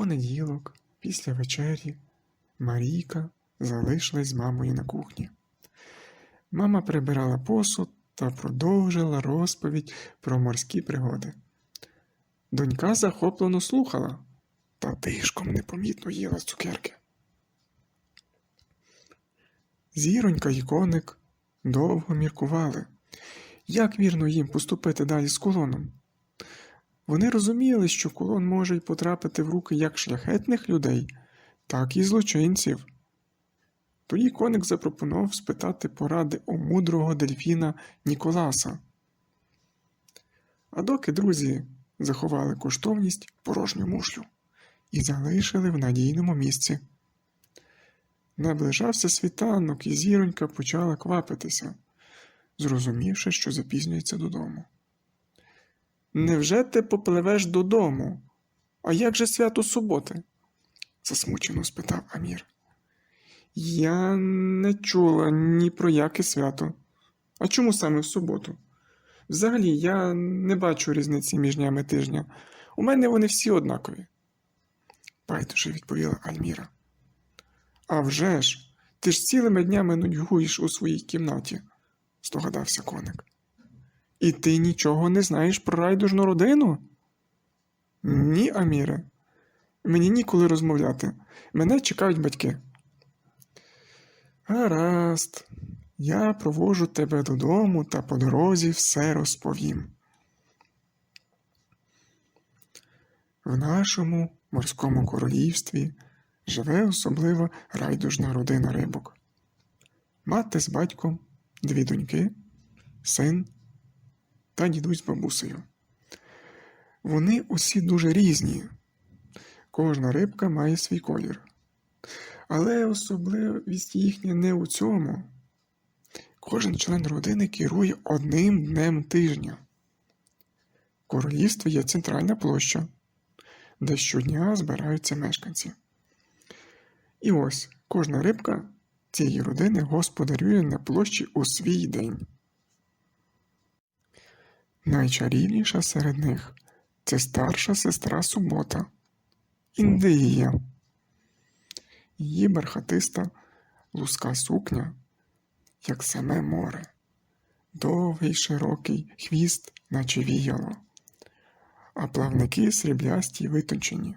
понеділок, після вечері, Марійка залишилась з мамою на кухні. Мама прибирала посуд та продовжила розповідь про морські пригоди. Донька захоплено слухала та тишком непомітно їла цукерки. Зіронька і коник довго міркували, як вірно їм поступити далі з колоном. Вони розуміли, що колон може й потрапити в руки як шляхетних людей, так і злочинців. Тоді коник запропонував спитати поради у мудрого дельфіна Ніколаса. А доки друзі заховали коштовність порожню мушлю і залишили в надійному місці. Наближався світанок, і зіронька почала квапитися, зрозумівши, що запізнюється додому. Невже ти попливеш додому? А як же свято суботи? засмучено спитав Амір. Я не чула ні про яке свято. А чому саме в суботу? Взагалі, я не бачу різниці між днями тижня. У мене вони всі однакові. Байдуже відповіла Альміра. «А вже ж, ти ж цілими днями нудьгуєш у своїй кімнаті, здогадався коник. І ти нічого не знаєш про райдужну родину? Ні, Аміре. Мені ніколи розмовляти. Мене чекають батьки. Гаразд, я провожу тебе додому та по дорозі все розповім. В нашому морському королівстві живе особлива райдужна родина рибок. Мати з батьком, дві доньки, син та дідусь з бабусею. Вони усі дуже різні. Кожна рибка має свій колір. Але особливість їхня не у цьому. Кожен член родини керує одним днем тижня. В королівстві є центральна площа, де щодня збираються мешканці. І ось кожна рибка цієї родини господарює на площі у свій день. Найчарівніша серед них це старша сестра субота Індія. Її бархатиста луска сукня, як саме море, довгий широкий хвіст, наче віяло, а плавники сріблясті й витончені.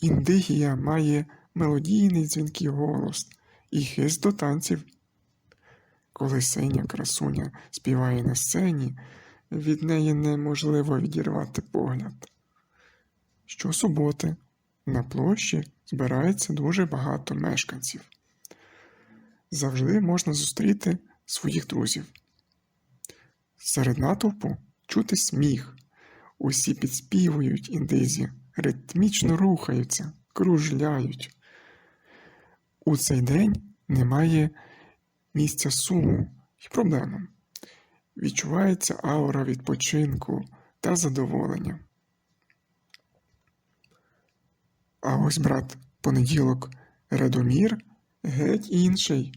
Індигія має мелодійний дзвінкий голос і хист до танців. Коли синя красуня співає на сцені, від неї неможливо відірвати погляд. Щосуботи на площі збирається дуже багато мешканців. Завжди можна зустріти своїх друзів. Серед натовпу чути сміх. Усі підспівують індизі, ритмічно рухаються, кружляють. У цей день немає місця суму і проблемам. Відчувається аура відпочинку та задоволення. А ось брат понеділок Радомір геть інший.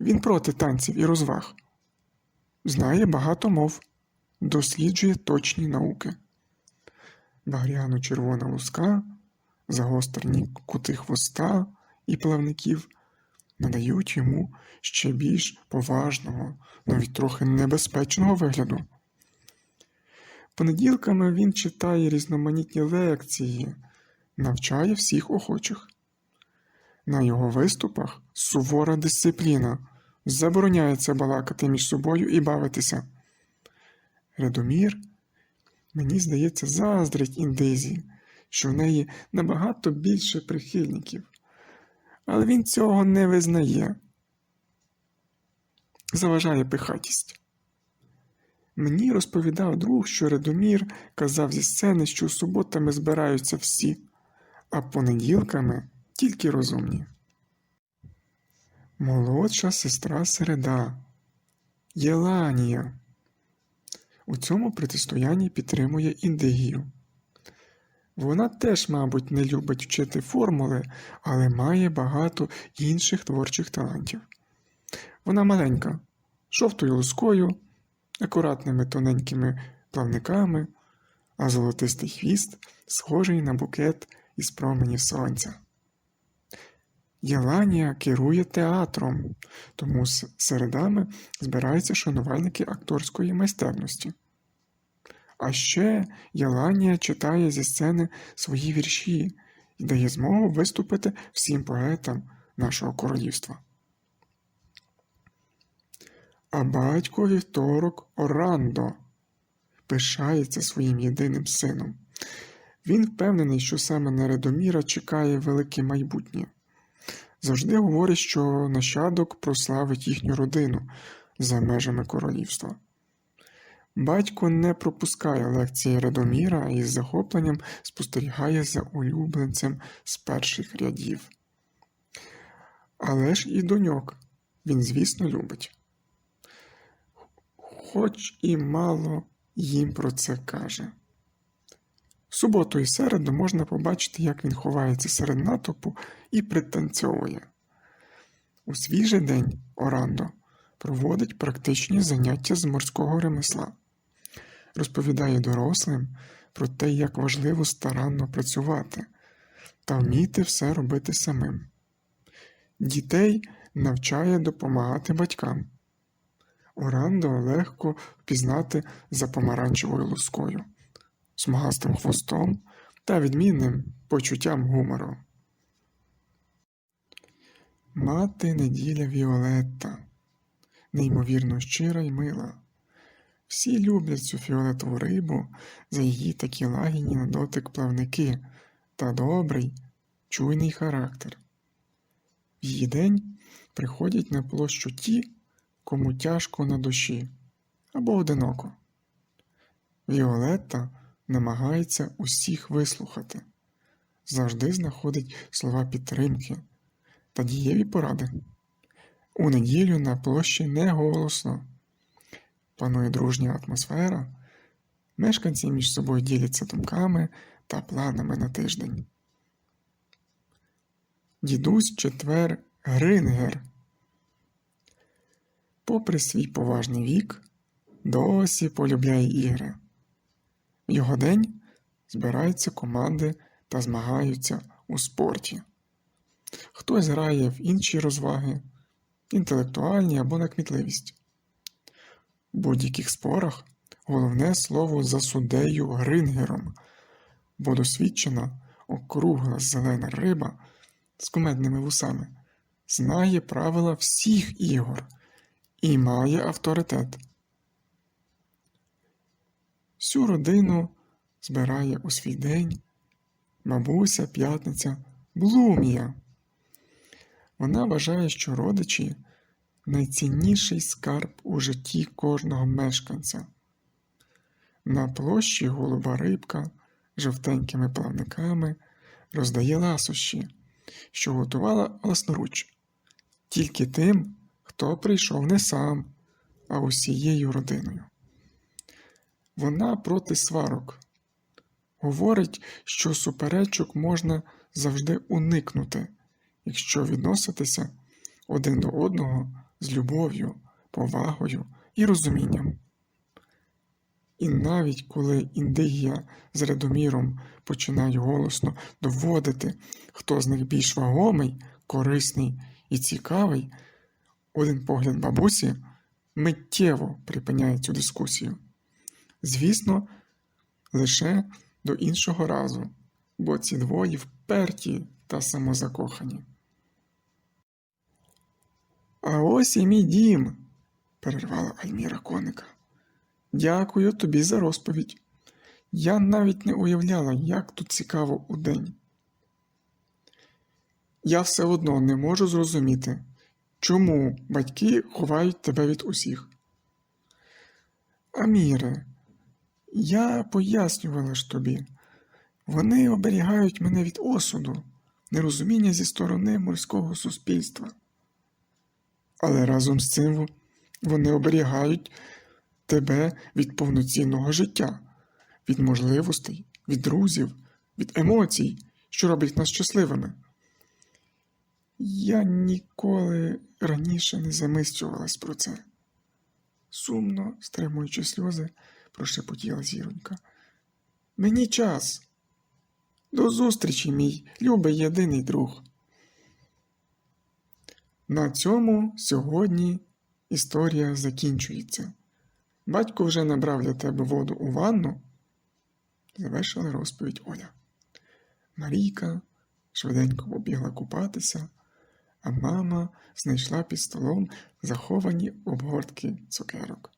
Він проти танців і розваг, знає багато мов, досліджує точні науки. Багряно червона луска, загострені кути хвоста і плавників надають йому ще більш поважного, навіть трохи небезпечного вигляду. Понеділками він читає різноманітні лекції, навчає всіх охочих. На його виступах сувора дисципліна, забороняється балакати між собою і бавитися. Радомір, мені здається, заздрить індизі, що в неї набагато більше прихильників, але він цього не визнає. Заважає пихатість. Мені розповідав друг, що Радомір казав зі сцени, що суботами збираються всі, а понеділками тільки розумні. Молодша сестра середа Єланія. У цьому протистоянні підтримує індигію. Вона теж, мабуть, не любить вчити формули, але має багато інших творчих талантів. Вона маленька, жовтою лускою, акуратними тоненькими плавниками, а золотистий хвіст схожий на букет із променів сонця. Єланія керує театром, тому з середами збираються шанувальники акторської майстерності. А ще Єланія читає зі сцени свої вірші і дає змогу виступити всім поетам нашого королівства. А батько вівторок Орандо пишається своїм єдиним сином. Він впевнений, що саме на Редоміра чекає велике майбутнє. Завжди говорить, що нащадок прославить їхню родину за межами королівства. Батько не пропускає лекції Радоміра і з захопленням спостерігає за улюбленцем з перших рядів. Але ж і доньок він, звісно, любить. Хоч і мало їм про це каже. В суботу і середу можна побачити, як він ховається серед натовпу і пританцьовує. У свіжий день Орандо проводить практичні заняття з морського ремесла, розповідає дорослим про те, як важливо старанно працювати та вміти все робити самим. Дітей навчає допомагати батькам. Орандо легко впізнати за помаранчевою лускою, смугастим хвостом та відмінним почуттям гумору. Мати неділя Віолетта, неймовірно щира й мила. Всі люблять цю фіолетову рибу за її такі лагідні на дотик плавники та добрий, чуйний характер. В її день приходять на площу ті, кому тяжко на душі або одиноко. Віолетта намагається усіх вислухати, завжди знаходить слова підтримки та дієві поради. У неділю на площі не голосно. Панує дружня атмосфера, мешканці між собою діляться думками та планами на тиждень. Дідусь четвер Грингер. Попри свій поважний вік, досі полюбляє ігри. В його день збираються команди та змагаються у спорті. Хтось грає в інші розваги, інтелектуальні або на кмітливість. Будь-яких спорах головне слово за суддею Грингером, бо досвідчена округла зелена риба з кумедними вусами знає правила всіх ігор і має авторитет. Всю родину збирає у свій день бабуся п'ятниця Блумія. Вона вважає, що родичі найцінніший скарб у житті кожного мешканця. На площі голуба рибка жовтенькими плавниками роздає ласощі, що готувала власноруч, тільки тим, хто прийшов не сам, а усією родиною. Вона проти сварок. Говорить, що суперечок можна завжди уникнути, якщо відноситися один до одного з любов'ю, повагою і розумінням. І навіть коли індигія з Радоміром починають голосно доводити, хто з них більш вагомий, корисний і цікавий, один погляд бабусі миттєво припиняє цю дискусію. Звісно, лише до іншого разу, бо ці двоє вперті та самозакохані. А ось і мій дім, перервала Альміра коника. Дякую тобі за розповідь. Я навіть не уявляла, як тут цікаво удень. Я все одно не можу зрозуміти, чому батьки ховають тебе від усіх. Аміре, я пояснювала ж тобі, вони оберігають мене від осуду, нерозуміння зі сторони морського суспільства. Але разом з цим вони оберігають тебе від повноцінного життя, від можливостей, від друзів, від емоцій, що роблять нас щасливими. Я ніколи раніше не замислювалась про це. Сумно, стримуючи сльози, прошепотіла зіронька. Мені час. До зустрічі, мій любий єдиний друг. На цьому сьогодні історія закінчується. Батько вже набрав для тебе воду у ванну. Завершила розповідь Оля. Марійка швиденько побігла купатися, а мама знайшла під столом заховані обгортки цукерок.